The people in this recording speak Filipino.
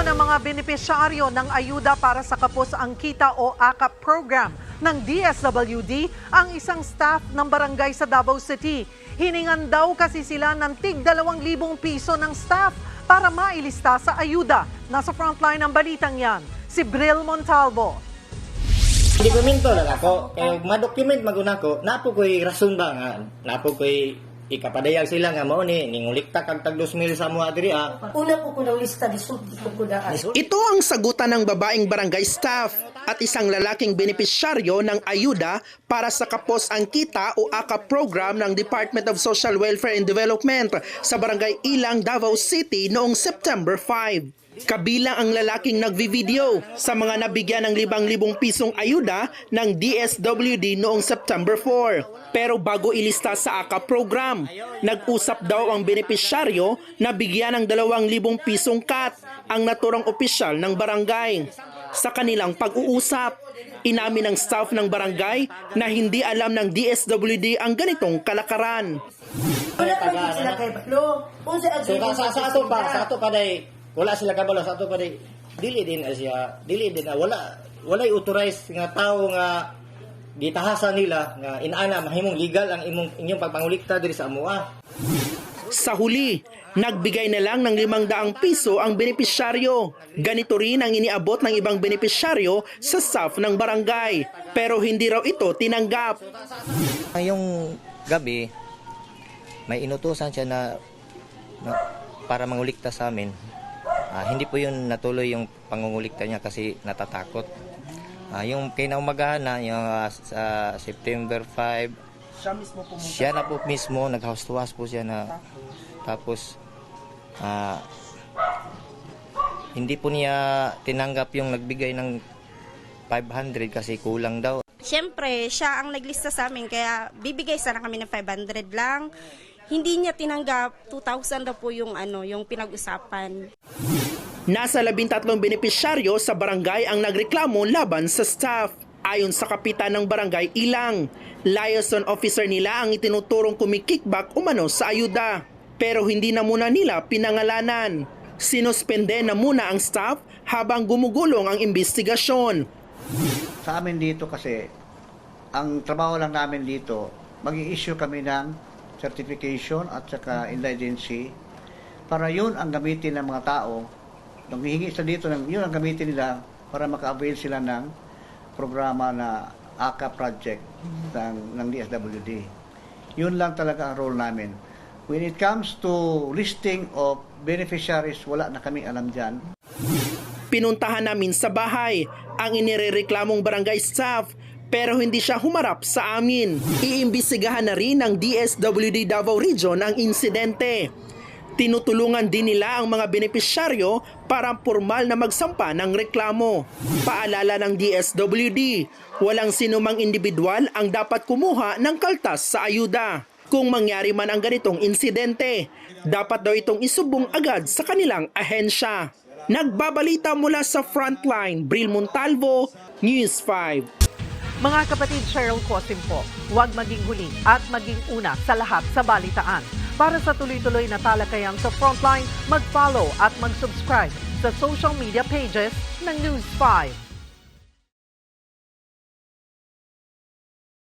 Ng mga benepisyaryo ng ayuda para sa Kapos ang Kita o AKAP program ng DSWD ang isang staff ng barangay sa Davao City. Hiningan daw kasi sila ng tig 2,000 piso ng staff para mailista sa ayuda. Nasa frontline ng balitang yan, si Bril Montalvo. Dokumento lang ako. Kaya ma-document maguna ko, napo ko'y rason ba nga, napo ko'y ikapadayag sila nga mao ni ningulikta kag tag 2,000 sa mga diri ah. Una po ko lista, lisod dito ko daan. Ito ang sagutan ng babaeng barangay staff at isang lalaking benepisyaryo ng ayuda para sa Kapos ang Kita o AKA program ng Department of Social Welfare and Development sa barangay Ilang, Davao City noong September 5. Kabilang ang lalaking nagvi-video sa mga nabigyan ng 5,000 pisong ayuda ng DSWD noong September 4. Pero bago ilista sa AKA program, nag-usap daw ang benepisyaryo na bigyan ng 2,000 pisong cut ang naturang opisyal ng barangay. Sa kanilang pag-uusap, inamin ng staff ng barangay na hindi alam ng DSWD ang ganitong kalakaran. Wala pa sila kay Balo. Kung sa So sa, ato pa, sa ato pa day, wala sila kabalo sa ato pa. Dili din siya, dili din na wala walay authorized nga tao nga gitahasan nila nga inaana mahimong legal ang imong inyong pagpangulikta diri sa amoa. Sa huli, nagbigay na lang ng 500 piso ang benepisyaryo. Ganito rin ang iniabot ng ibang benepisyaryo sa staff ng barangay. Pero hindi raw ito tinanggap. Ngayong gabi, may inutusan siya na, na para mangulikta sa amin. Ah, hindi po yun natuloy yung pangungulikta niya kasi natatakot. Ah, yung kinaumagahan na, yung ah, sa September 5, siya na po mismo, nag-house to house po siya na tapos ah, hindi po niya tinanggap yung nagbigay ng 500 kasi kulang daw. Siyempre, siya ang naglista sa amin, kaya bibigay sana kami ng 500 lang. Hindi niya tinanggap, 2,000 daw po yung, ano, yung pinag-usapan. Nasa 13 benepisyaryo sa barangay ang nagreklamo laban sa staff. Ayon sa kapitan ng barangay Ilang, liaison officer nila ang itinuturong kumikickback umano sa ayuda. Pero hindi na muna nila pinangalanan. Sinuspende na muna ang staff habang gumugulong ang investigasyon. Sa amin dito kasi, ang trabaho lang namin dito, mag issue kami ng certification at saka indigency para yun ang gamitin ng mga tao. Nung hihingi sila dito, ng, yun ang gamitin nila para maka-avail sila ng programa na AKA project ng, ng DSWD. Yun lang talaga ang role namin. When it comes to listing of beneficiaries, wala na kami alam dyan. Pinuntahan namin sa bahay ang inirereklamong barangay staff pero hindi siya humarap sa amin. Iimbisigahan na rin ng DSWD Davao Region ang insidente. Tinutulungan din nila ang mga benepisyaryo para formal na magsampa ng reklamo. Paalala ng DSWD, walang sinumang individual ang dapat kumuha ng kaltas sa ayuda. Kung mangyari man ang ganitong insidente, dapat daw itong isubong agad sa kanilang ahensya. Nagbabalita mula sa Frontline, Bril Montalvo, News 5. Mga kapatid Cheryl Cosim po, huwag maging huli at maging una sa lahat sa balitaan. Para sa tuloy-tuloy na talakayan sa Frontline, mag-follow at mag-subscribe sa social media pages ng News 5.